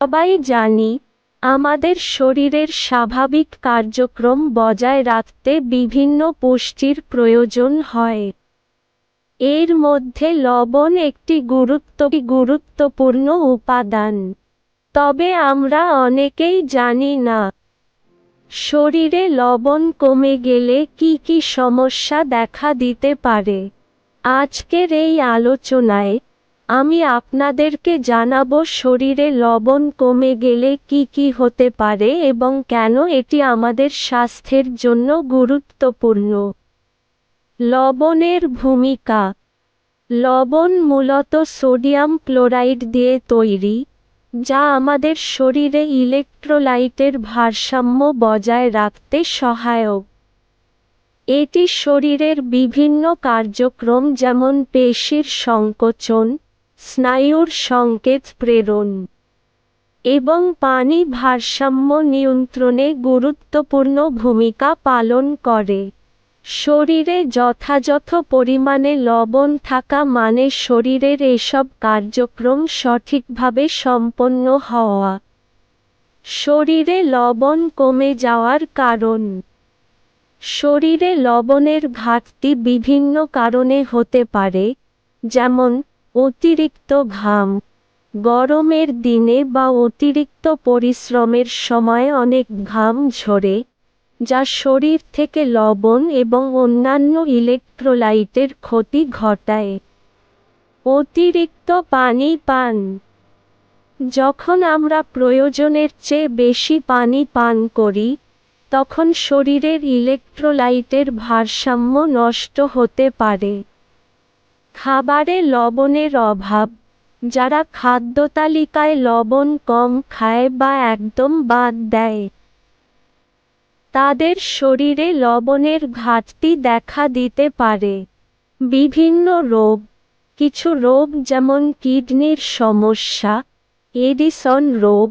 সবাই জানি, আমাদের শরীরের স্বাভাবিক কার্যক্রম বজায় রাখতে বিভিন্ন পুষ্টির প্রয়োজন হয়। এর মধ্যে লবণ একটি গুরুত্ব, গুরুত্বপূর্ণ উপাদান। তবে আমরা অনেকেই জানি না, শরীরে লবণ কমে গেলে কি কি সমস্যা দেখা দিতে পারে। আজকের এই আলোচনায় আমি আপনাদেরকে জানাব শরীরে লবণ কমে গেলে কি কি হতে পারে এবং কেন এটি আমাদের স্বাস্থ্যের জন্য গুরুত্বপূর্ণ। লবণের ভূমিকা। লবণ মূলত সোডিয়াম ক্লোরাইড দিয়ে তৈরি, যা আমাদের শরীরে ইলেকট্রোলাইটের ভারসাম্য বজায় রাখতে সহায়ক। এটি শরীরের বিভিন্ন কার্যক্রম যেমন পেশির সংকোচন স্নায়ুর সংকেত প্রেরণ এবং পানি ভারসাম্য নিয়ন্ত্রণে গুরুত্বপূর্ণ ভূমিকা পালন করে। শরীরে যথাযথ পরিমাণে লবণ থাকা মানে শরীরের এসব কার্যক্রম সঠিকভাবে সম্পন্ন হওয়া। শরীরে লবণ কমে যাওয়ার কারণ। শরীরে লবণের ঘাটতি বিভিন্ন কারণে হতে পারে, যেমন অতিরিক্ত ঘাম। গরমের দিনে বা অতিরিক্ত পরিশ্রমের সময় অনেক ঘাম ঝরে, যা শরীর থেকে লবণ এবং অন্যান্য ইলেকট্রোলাইটের ক্ষতি ঘটায়। অতিরিক্ত পানি পান। যখন আমরা প্রয়োজনের চেয়ে বেশি পানি পান করি, তখন শরীরের ইলেকট্রোলাইটের ভারসাম্য নষ্ট হতে পারে। খাবারে লবণের অভাব। যারা খাদ্যতালিকায় লবণ কম খায় বা একদম বাদ দেয়, তাদের শরীরে লবণের ঘাটতি দেখা দিতে পারে। বিভিন্ন রোগ, কিছু রোগ যেমন কিডনির সমস্যা, এডিসন রোগ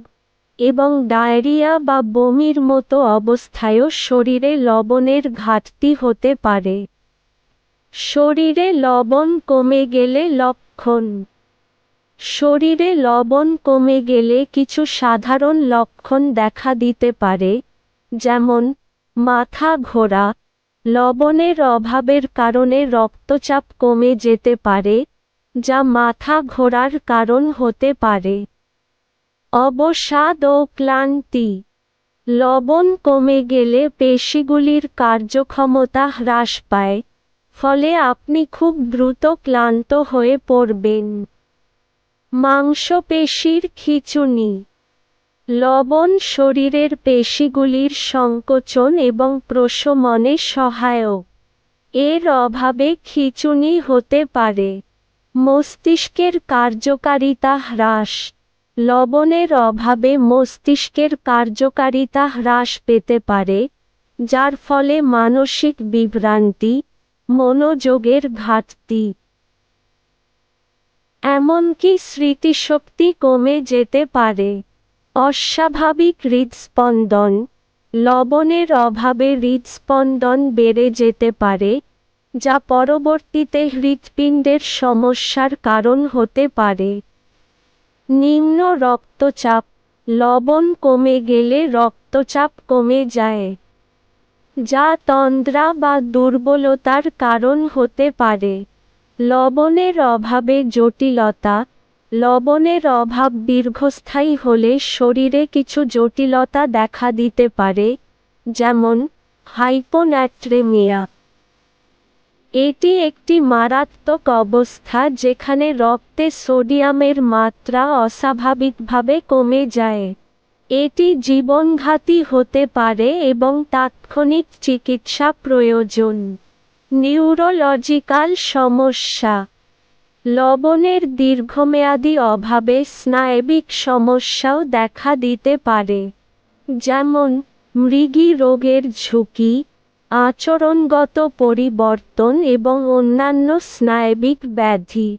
এবং ডায়রিয়া বা বমির মতো অবস্থায়ও শরীরে লবণের ঘাটতি হতে পারে। শরীরে লবণ কমে গেলে লক্ষণ। শরীরে লবণ কমে গেলে কিছু সাধারণ লক্ষণ দেখা দিতে পারে, যেমন মাথা ঘোরা, লবণের অভাবের কারণে রক্তচাপ কমে যেতে পারে, যা মাথা ঘোরার কারণ হতে পারে। অবসাদ ও ক্লান্তি। লবণ কমে গেলে পেশিগুলির কার্যক্ষমতা হ্রাস পায় ফলে আপনি খুব দ্রুত ক্লান্ত হয়ে পড়বেন। মাংসপেশির খিচুনি। লবণ শরীরের পেশিগুলির সংকোচন এবং প্রশমনে সহায়ক। এর অভাবে খিঁচুনি হতে পারে। মস্তিষ্কের কার্যকারিতা হ্রাস। লবণের অভাবে মস্তিষ্কের কার্যকারিতা হ্রাস পেতে পারে, যার ফলে মানসিক বিভ্রান্তি মনোযোগের ঘাটতি। এমনকি স্মৃতিশক্তি কমে যেতে পারে। অস্বাভাবিক হৃদস্পন্দন, লবণের অভাবে হৃদস্পন্দন বেড়ে যেতে পারে, যা পরবর্তীতে হৃৎপিণ্ডের সমস্যার কারণ হতে পারে। নিম্ন রক্তচাপ, লবণ কমে গেলে রক্তচাপ কমে যায়। যা তন্দ্রা বা দুর্বলতার কারণ হতে পারে। লবণের অভাবে জটিলতা, লবণের অভাব দীর্ঘস্থায়ী হলে শরীরে কিছু জটিলতা দেখা দিতে পারে, যেমন হাইপোন্যাট্রেমিয়া। এটি একটি মারাত্মক অবস্থা যেখানে রক্তে সোডিয়ামের মাত্রা অস্বাভাবিকভাবে কমে যায়। এটি জীবনঘাতী হতে পারে এবং তাৎক্ষণিক চিকিৎসা প্রয়োজন। নিউরোলজিক্যাল সমস্যা। লবণের দীর্ঘমেয়াদী অভাবে স্নায়বিক সমস্যাও দেখা দিতে পারে। যেমন, মৃগী রোগের ঝুঁকি, আচরণগত পরিবর্তন এবং অন্যান্য স্নায়বিক ব্যাধি।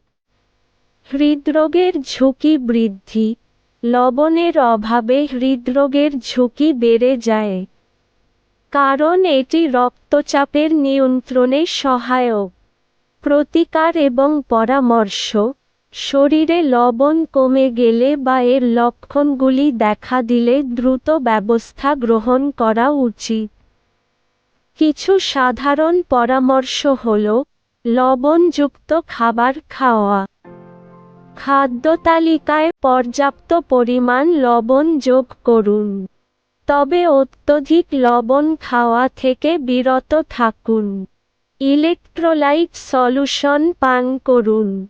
হৃদরোগের ঝুঁকি বৃদ্ধি। লবণের অভাবে হৃদরোগের ঝুঁকি বেড়ে যায়। কারণ এটি রক্তচাপের নিয়ন্ত্রণে সহায়ক। প্রতিকার এবং পরামর্শ, শরীরে লবণ কমে গেলে বা এর লক্ষণগুলি দেখা দিলে দ্রুত ব্যবস্থা গ্রহণ করা উচিত। কিছু সাধারণ পরামর্শ হল, লবণযুক্ত খাবার খাওয়া। খাদ্য তালিকায় পর্যাপ্ত পরিমাণ লবণ যোগ করুন। তবে অত্যধিক লবণ খাওয়া থেকে বিরত থাকুন। ইলেকট্রোলাইট সলিউশন পান করুন।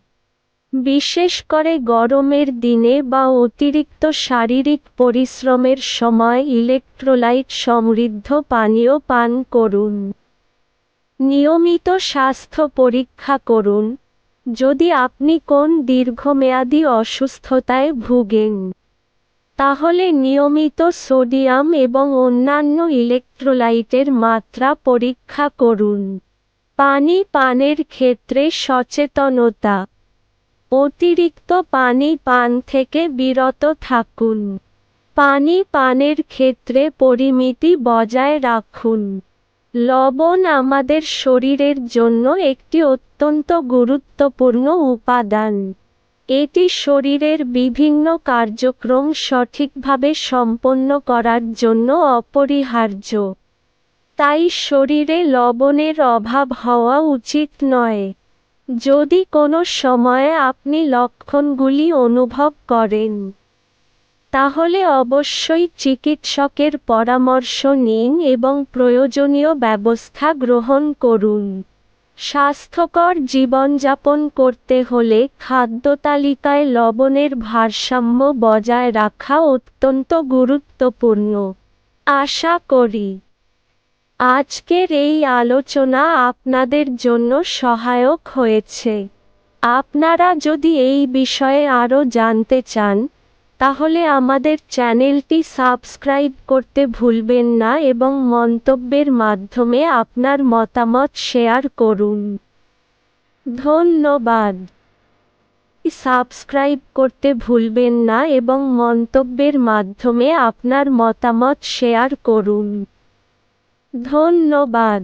বিশেষ করে গরমের দিনে বা অতিরিক্ত শারীরিক পরিশ্রমের সময় ইলেকট্রোলাইট সমৃদ্ধ পানীয় পান করুন। নিয়মিত স্বাস্থ্য পরীক্ষা করুন। যদি আপনি কোন দীর্ঘমেয়াদী অসুস্থতায় ভুগেন, তাহলে নিয়মিত সোডিয়াম এবং অন্যান্য ইলেকট্রোলাইটের মাত্রা পরীক্ষা করুন। পানি পানের ক্ষেত্রে সচেতনতা। অতিরিক্ত পানি পান থেকে বিরত থাকুন। পানি পানের ক্ষেত্রে পরিমিতি বজায় রাখুন। লবণ আমাদের শরীরের জন্য একটি অত্যন্ত গুরুত্বপূর্ণ উপাদান। এটি শরীরের বিভিন্ন কার্যক্রম সঠিকভাবে সম্পন্ন করার জন্য অপরিহার্য। তাই শরীরে লবণের অভাব হওয়া উচিত নয়। যদি কোনো সময়ে আপনি লক্ষণগুলি অনুভব করেন তাহলে অবশ্যই চিকিৎসকের পরামর্শ নিন এবং প্রয়োজনীয় ব্যবস্থা গ্রহণ করুন। স্বাস্থ্যকর জীবনযাপন করতে হলে খাদ্য তালিকায় লবণের ভারসাম্য বজায় রাখা অত্যন্ত গুরুত্বপূর্ণ। আশা করি আজকের এই আলোচনা আপনাদের জন্য সহায়ক হয়েছে। আপনারা যদি এই বিষয়ে আরও জানতে চান তাহলে আমাদের চ্যানেলটি সাবস্ক্রাইব করতে ভুলবেন না এবং মন্তব্যের মাধ্যমে আপনার মতামত শেয়ার করুন। ধন্যবাদ। সাবস্ক্রাইব করতে ভুলবেন না এবং মন্তব্যের মাধ্যমে আপনার মতামত শেয়ার করুন। ধন্যবাদ।